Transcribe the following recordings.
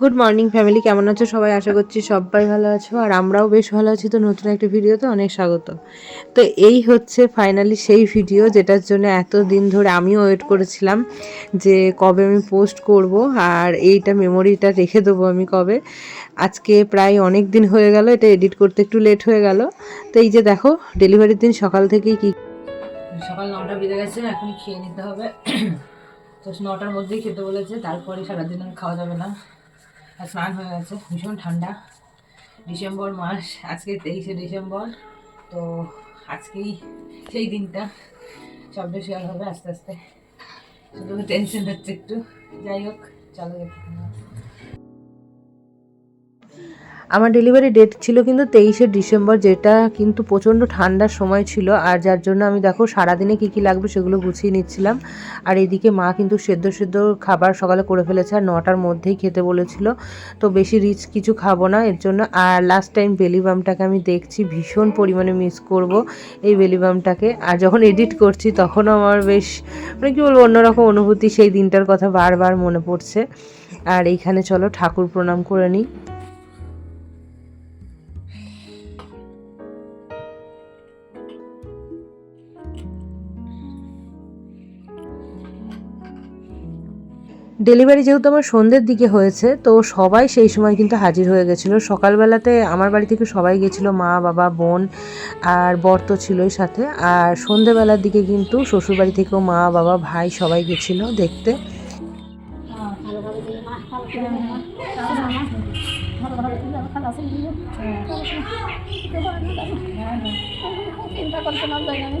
Good morning family কেমন আছো? সবাই আশা করছি সবাই ভালো আছো। আর আমরাও বেশ ভালো আছি। তো নতুন একটা ভিডিওতে অনেক স্বাগত। তো এই হচ্ছে ফাইনালি সেই ভিডিও যেটার জন্য এত দিন ধরে আমিও ওয়েট করেছিলাম যে কবে আমি পোস্ট করব। আর এইটা মেমোরিটা রেখে দেবো আমি কবে। আজকে প্রায় অনেক দিন হয়ে গেল, এটা এডিট করতে একটু লেট হয়ে গেল। তো এই যে দেখো ডেলিভারির দিন সকাল থেকেই কি সকাল নটা বেজে গেছে এখন খেয়ে নিতে হবে। তো নটার মধ্যেই খেতে বলেছে, তারপরে সারাদিন খাওয়া যাবে না। স্নান হয়ে গেছে, ভীষণ ঠান্ডা। ডিসেম্বর মাস, আজকে তেইশে ডিসেম্বর, তো আজকেই সেই দিনটা। সবটা শেয়ার হবে আস্তে আস্তে। শুধু টেনশন হচ্ছে একটু। যাই হোক, চলো থাকো। আমার ডেলিভারি ডেট ছিল কিন্তু তেইশে ডিসেম্বর, যেটা কিন্তু প্রচণ্ড ঠান্ডার সময় ছিল। আর যার জন্য আমি দেখো সারাদিনে কী কী লাগবে সেগুলো গুছিয়ে নিচ্ছিলাম। আর এদিকে মা কিন্তু সেদ্ধ সেদ্ধ খাবার সকালে করে ফেলেছে, আর নটার মধ্যেই খেতে বলেছিল। তো বেশি রিচ কিছু খাব না, এর জন্য। আর লাস্ট টাইম বেলিবামটাকে আমি দেখছি, ভীষণ পরিমাণে মিস করব এই বেলিবামটাকে আর যখন এডিট করছি তখন আমার বেশ মানে কী বলব, অন্যরকম অনুভূতি সেই দিনটার কথা বারবার মনে পড়ছে। আর এইখানে চলো ঠাকুর প্রণাম করে নিই। ডেলিভারি যেহেতু আমার সন্ধ্যের দিকে হয়েছে, তো সবাই সেই সময় কিন্তু হাজির হয়ে গেছিল। সকালবেলাতে আমার বাড়ি থেকে সবাই গেছিল, মা, বাবা, বোন আর বর তো ছিলই সাথে। আর সন্ধেবেলার দিকে কিন্তু শ্বশুরবাড়ি থেকেও মা, বাবা, ভাই সবাই গেছিল দেখতে। চিন্তা না আমি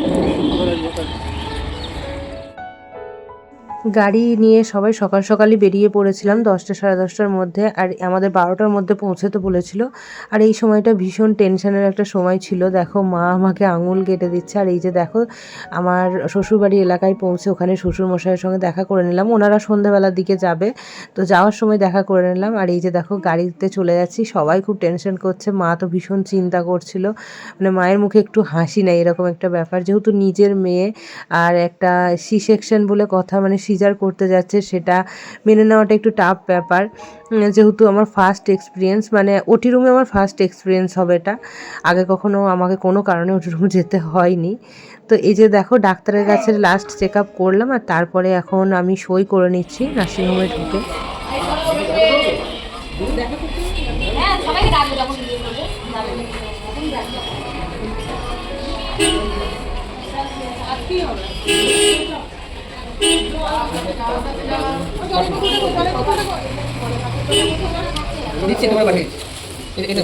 Thank you. গাড়ি নিয়ে সবাই সকাল সকালই বেরিয়ে পড়েছিলাম, দশটা সাড়ে দশটার মধ্যে। আর আমাদের বারোটার মধ্যে পৌঁছতে বলেছিল। আর এই সময়টা ভীষণ টেনশনের একটা সময় ছিল। দেখো, মা আমাকে আঙুল কেটে দিচ্ছে। আর এই যে দেখো, আমার শ্বশুরবাড়ি এলাকায় পৌঁছে ওখানে শ্বশুরমশাইয়ের সঙ্গে দেখা করে নিলাম। ওনারা সন্ধ্যাবেলার দিকে যাবে। তো যাওয়ার সময় দেখা করে নিলাম। আর এই যে দেখো, গাড়িতে চলে যাচ্ছি। সবাই খুব টেনশন করছে। মা তো ভীষণ চিন্তা করছিল। মানে মায়ের মুখে একটু হাসি নেই, এরকম একটা ব্যাপার। যেহেতু নিজের মেয়ে আর একটা সি সেকশন বলে কথা মানে সিজার করতে যাচ্ছে সেটা মেনে নেওয়াটা একটু টাফ ব্যাপার। যেহেতু আমার ফার্স্ট এক্সপিরিয়েন্স মানে ওটি রুমে আমার ফার্স্ট এক্সপিরিয়েন্স হবে এটা। আগে কখনো আমাকে কোনো কারণে ওটি রুমে যেতে হয়নি। তো এই যে দেখো, ডাক্তারের কাছে লাস্ট চেক আপ করলাম আর তারপরে এখন আমি সই করে নিচ্ছি নার্সিংহোমে ঢুকে। দিচ্ছি তোমার পাঠিয়ে এটা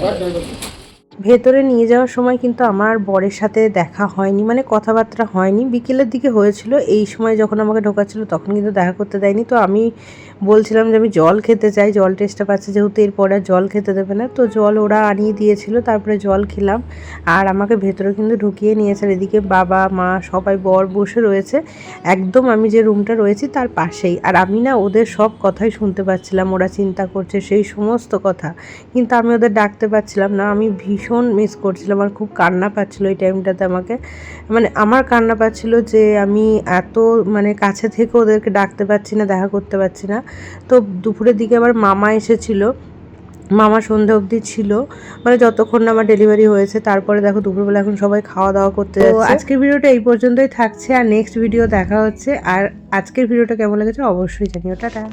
ভেতরে নিয়ে যাওয়ার সময় কিন্তু আমার বরের সাথে দেখা হয়নি মানে কথাবার্তা হয়নি। বিকেলের দিকে হয়েছিল, এই সময় যখন আমাকে ঢোকাচ্ছিল তখন কিন্তু দেখা করতে দেয়নি। তো আমি বলছিলাম যে আমি জল খেতে চাই, জল টেস্টটা পাচ্ছি, যেহেতু এরপরে আর জল খেতে দেবে না। তো জল ওরা আনিয়ে দিয়েছিল, তারপরে জল খেলাম। আর আমাকে ভেতরে কিন্তু ঢুকিয়ে নিয়েছে। এদিকে বাবা, মা, সবাই, বর বসে রয়েছে। একদম আমি যে রুমটা রয়েছি তার পাশেই। আর আমি না ওদের সব কথাই শুনতে পাচ্ছিলাম, ওরা চিন্তা করছে সেই সমস্ত কথা। কিন্তু আমি ওদের ডাকতে পারছিলাম না। আমি ভীষণ মিস করছিলাম আমার খুব কান্না পাচ্ছিলো এই টাইমটাতে আমাকে। মানে আমার কান্না পাচ্ছিল যে আমি এত মানে কাছে থেকে ওদেরকে ডাকতে পারছি না দেখা করতে পারছি না। তো দুপুরের দিকে আবার মামা এসেছিল মামা সন্ধে অবধি ছিল। মানে যতক্ষণ না আমার ডেলিভারি হয়েছে তারপরে দেখো দুপুরবেলা এখন সবাই খাওয়া দাওয়া করতে যাচ্ছে। আজকের ভিডিওটা এই পর্যন্তই থাকছে আর নেক্সট ভিডিও দেখা হচ্ছে। আর আজকের ভিডিওটা কেমন লেগেছে অবশ্যই জানিও। টাটা।